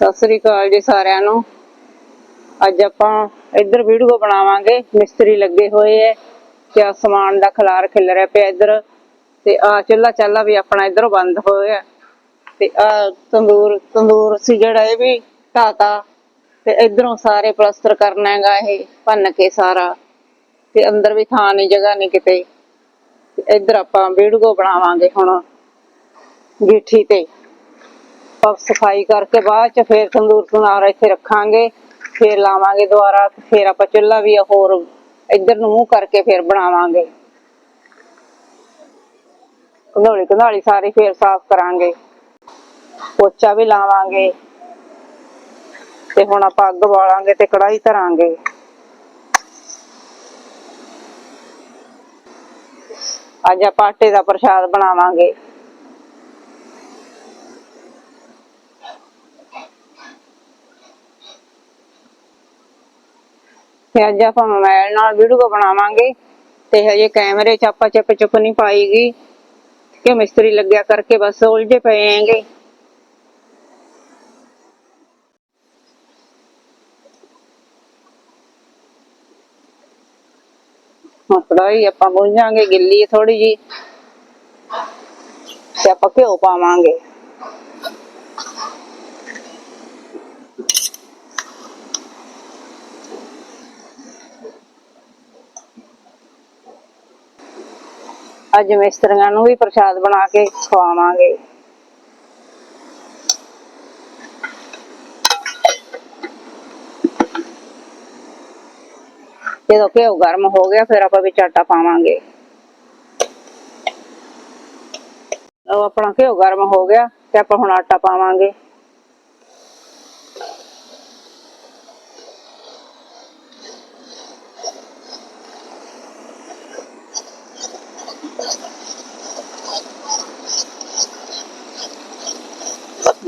ਸਤਿ ਸ੍ਰੀ ਅਕਾਲ ਜੀ ਸਾਰਿਆਂ ਨੂੰ। ਅੱਜ ਆਪਾਂ ਇੱਧਰ ਵੀਡੀਓ ਬਣਾਵਾਂਗੇ। ਮਿਸਤਰੀ ਲੱਗੇ ਹੋਏ ਐ। ਤੇ ਆਹ ਸਮਾਨ ਦਾ ਖਲਾਰ ਖਿਲ ਰਿਹਾ ਪਿਆ ਇੱਧਰ। ਤੇ ਆ ਚੁੱਲਾ ਚਾਲਾ ਵੀ ਆਪਣਾ ਇੱਧਰੋਂ ਬੰਦ ਹੋਇਆ। ਤੇ ਆ ਤੰਦੂਰ ਤੰਦੂਰ ਸੀ ਜਿਹੜਾ ਇਹ ਵੀ ਢਾਤਾ ਤੇ ਇਧਰੋਂ ਸਾਰੇ ਪਲਸਤਰ ਕਰਨਾ ਹੈਗਾ ਇਹ, ਭੰਨ ਕੇ ਸਾਰਾ। ਤੇ ਅੰਦਰ ਵੀ ਥਾਂ ਨਹੀਂ ਜਗ੍ਹਾ ਨਹੀਂ ਕਿਤੇ। ਇੱਧਰ ਆਪਾਂ ਵੀਡੀਓ ਬਣਾਵਾਂਗੇ ਹੁਣ। ਗਿੱਠੀ ਤੇ। ਆਪਾਂ ਸਫ਼ਾਈ ਕਰਕੇ ਬਾਅਦ ਚ ਫੇਰ ਤੰਦੂਰ ਸੁਨਾਰ ਇੱਥੇ ਰੱਖਾਂਗੇ, ਫੇਰ ਲਾਵਾਂਗੇ ਦੁਬਾਰਾ, ਫੇਰ ਆਪਾਂ ਚੁੱਲ੍ਹਾ ਵੀ ਹੋਰ ਇੱਧਰ ਨੂੰ ਮੂੰਹ ਕਰਕੇ ਫੇਰ ਬਣਾਵਾਂਗੇ। ਕੰਧੋਲੀ ਕੰਧਾਲੀ ਸਾਰੀ ਫੇਰ ਸਾਫ਼ ਕਰਾਂਗੇ। ਪੋਚਾ ਵੀ ਲਾਵਾਂਗੇ। ਤੇ ਹੁਣ ਆਪਾਂ ਅੱਗ ਬਾਲਾਂਗੇ ਤੇ ਕੜਾਹੀ ਧਰਾਂਗੇ। ਅੱਜ ਆਪਾਂ ਆਟੇ ਦਾ ਪ੍ਰਸ਼ਾਦ ਬਣਾਵਾਂਗੇ। ਤੇ ਅੱਜ ਆਪਾਂ ਮੋਬਾਈਲ ਨਾਲ ਵੀਡੀਓ ਬਣਾਵਾਂਗੇ, ਤੇ ਹਜੇ ਕੈਮਰੇ 'ਚ ਆਪਾਂ ਚਿਪ ਚੁੱਪ ਨਹੀਂ ਪਾਈਗੀ, ਕਿ ਮਿਸਤਰੀ ਲੱਗਿਆ ਕਰਕੇ ਬਸ ਉਲਝੇ ਪਏ ਆਂਗੇ ਹੁਣ ਆਪਾਂ ਭੁੰਜਾਂਗੇ ਗਿੱਲੀ ਥੋੜੀ ਜੀ ਤੇ ਆਪਾਂ ਘਿਓ ਪਾਵਾਂਗੇ। ਅੱਜ ਮਿਸਤਰੀਆਂ ਨੂੰ ਵੀ ਪ੍ਰਸ਼ਾਦ ਬਣਾ ਕੇ ਖਵਾਵਾਂਗੇ। ਜਦੋਂ ਘਿਓ ਗਰਮ ਹੋ ਗਿਆ, ਫਿਰ ਆਪਾਂ ਵਿੱਚ ਆਟਾ ਪਾਵਾਂਗੇ। ਉਹ ਆਪਣਾ ਘਿਓ ਗਰਮ ਹੋ ਗਿਆ ਤੇ ਆਪਾਂ ਹੁਣ ਆਟਾ ਪਾਵਾਂਗੇ।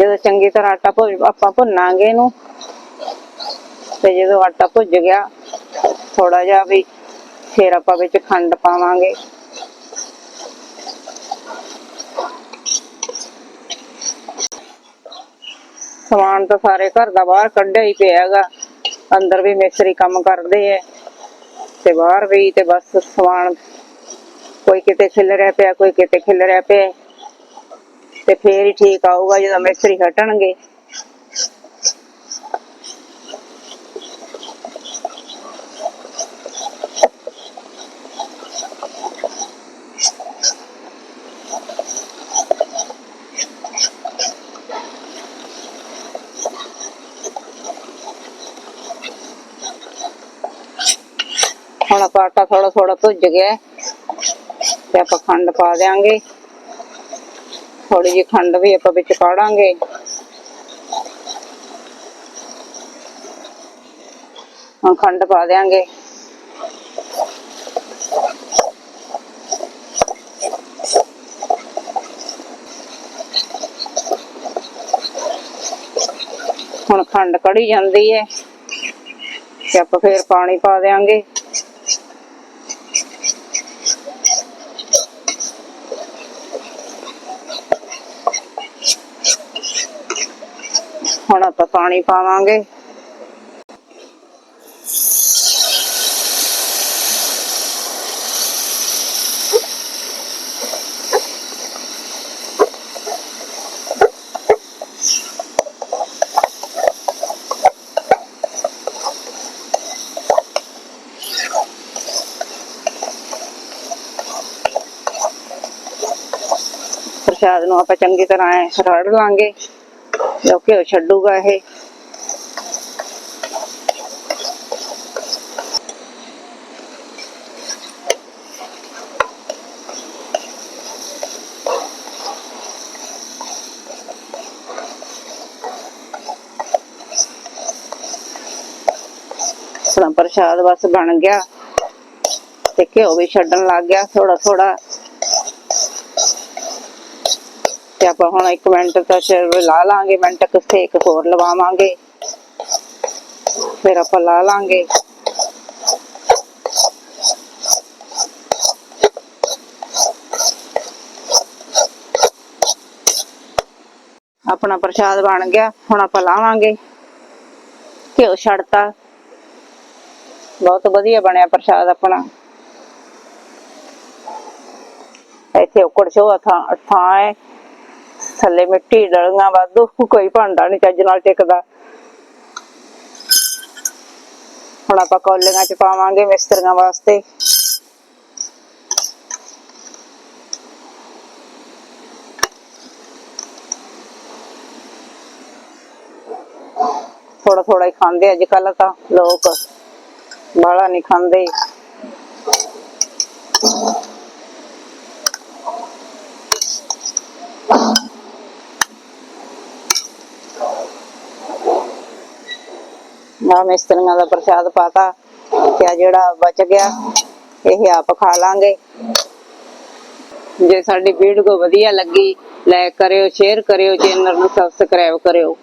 ਜਦੋਂ ਚੰਗੀ ਤਰ੍ਹਾਂ ਆਟਾ ਭੁੱਜ ਆਪਾਂ ਭੁੰਨਾਂਗੇ ਇਹਨੂੰ। ਤੇ ਜਦੋਂ ਆਟਾ ਭੁੱਜ ਗਿਆ ਥੋੜਾ ਜਿਹਾ ਵੀ ਫਿਰ ਆਪਾਂ ਵਿੱਚ ਖੰਡ ਪਾਵਾਂਗੇ। ਸਮਾਨ ਤਾਂ ਸਾਰੇ ਘਰ ਦਾ ਬਾਹਰ ਕੱਢਿਆ ਹੀ ਪਿਆ ਹੈਗਾ। ਅੰਦਰ ਵੀ ਮਿਸਤਰੀ ਕੰਮ ਕਰਦੇ ਐ। ਤੇ ਬਾਹਰ ਵੀ ਤੇ ਬਸ ਸਮਾਨ ਕੋਈ ਕਿਤੇ ਖਿਲ ਰਿਹਾ ਪਿਆ, ਕੋਈ ਕਿਤੇ ਖਿਲ ਰਿਹਾ ਪਿਆ। ਤੇ ਫੇਰ ਹੀ ਠੀਕ ਆਊਗਾ ਜਦੋਂ ਮਿਸਤਰੀ ਹਟਣਗੇ। ਹੁਣ ਆਪਾਂ ਆਟਾ ਥੋੜਾ ਥੋੜਾ ਭੁੱਜ ਗਿਆ ਤੇ ਆਪਾਂ ਖੰਡ ਪਾ ਦਿਆਂਗੇ। ਥੋੜੀ ਜਿਹੀ ਖੰਡ ਵੀ ਆਪਾਂ ਵਿੱਚ ਕਾੜਾਂਗੇ ਹੁਣ ਖੰਡ ਪਾ ਦਿਆਂਗੇ। ਹੁਣ ਖੰਡ ਕੜੀ ਜਾਂਦੀ ਹੈ ਤੇ ਆਪਾਂ ਫੇਰ ਪਾਣੀ ਪਾ ਦਿਆਂਗੇ। ਹੁਣ ਆਪਾਂ ਪਾਣੀ ਪਾਵਾਂਗੇ। ਪ੍ਰਸ਼ਾਦ ਨੂੰ ਆਪਾਂ ਚੰਗੀ ਤਰ੍ਹਾਂ ਐ ਰੜ ਲਾਂਗੇ। ਜੋ ਘਿਓ ਛੱਡੂਗਾ ਇਹ ਆਪਣਾ ਪ੍ਰਸ਼ਾਦ ਬਸ ਬਣ ਗਿਆ ਤੇ ਘਿਓ ਵੀ ਛੱਡਣ ਲੱਗ ਗਿਆ ਥੋੜਾ ਥੋੜਾ ਤੇ ਆਪਾਂ ਹੁਣ ਇੱਕ ਮਿੰਟ ਤੱਕ ਲਾ ਲਾਂਗੇ, ਮਿੰਟ ਕੁ ਸੇਕ ਹੋਰ ਲਵਾਵਾਂਗੇ। ਫਿਰ ਆਪਾਂ ਲਾ ਲਾਂਗੇ। ਆਪਣਾ ਪ੍ਰਸ਼ਾਦ ਬਣ ਗਿਆ, ਹੁਣ ਆਪਾਂ ਲਾਵਾਂਗੇ। ਘਿਓ ਛੱਡਤਾ। ਬਹੁਤ ਵਧੀਆ ਬਣਿਆ ਪ੍ਰਸ਼ਾਦ ਆਪਣਾ। ਇੱਥੇ ਉਕੜ ਸ਼ੋ ਥਾਂ ਥਾਂ ਹੈ। ਥੱਲੇ ਮਿੱਟੀ ਡਲੀਆਂ ਵਾਧੂ, ਕੋਈ ਭਾਂਡਾ ਨਹੀਂ ਚੱਜ ਨਾਲ ਟਿਕਦਾ। ਹੁਣ ਆਪਾਂ ਕੌਲੀਆਂ ਚ ਪਾਵਾਂਗੇ ਮਿਸਤਰੀਆਂ ਵਾਸਤੇ। ਥੋੜਾ ਥੋੜਾ ਹੀ ਖਾਂਦੇ ਅੱਜ ਕੱਲ ਤਾਂ ਲੋਕ, ਬਾਹਲਾ ਨਹੀਂ ਖਾਂਦੇ। ਨਾ ਮਿਸਤਰੀਆਂ ਦਾ ਪ੍ਰਸ਼ਾਦ ਪਾਤਾ ਤੇ ਆ ਜਿਹੜਾ ਬਚ ਗਿਆ, ਇਹ ਆਪ ਖਾ ਲਾਂਗੇ। ਜੇ ਸਾਡੀ ਵੀਡੀਓ ਵਧੀਆ ਲੱਗੀ ਲਾਈਕ ਕਰਿਓ, ਸ਼ੇਅਰ ਕਰਿਓ, ਚੈਨਲ ਨੂੰ ਸਬਸਕ੍ਰਾਈਬ ਕਰਿਓ।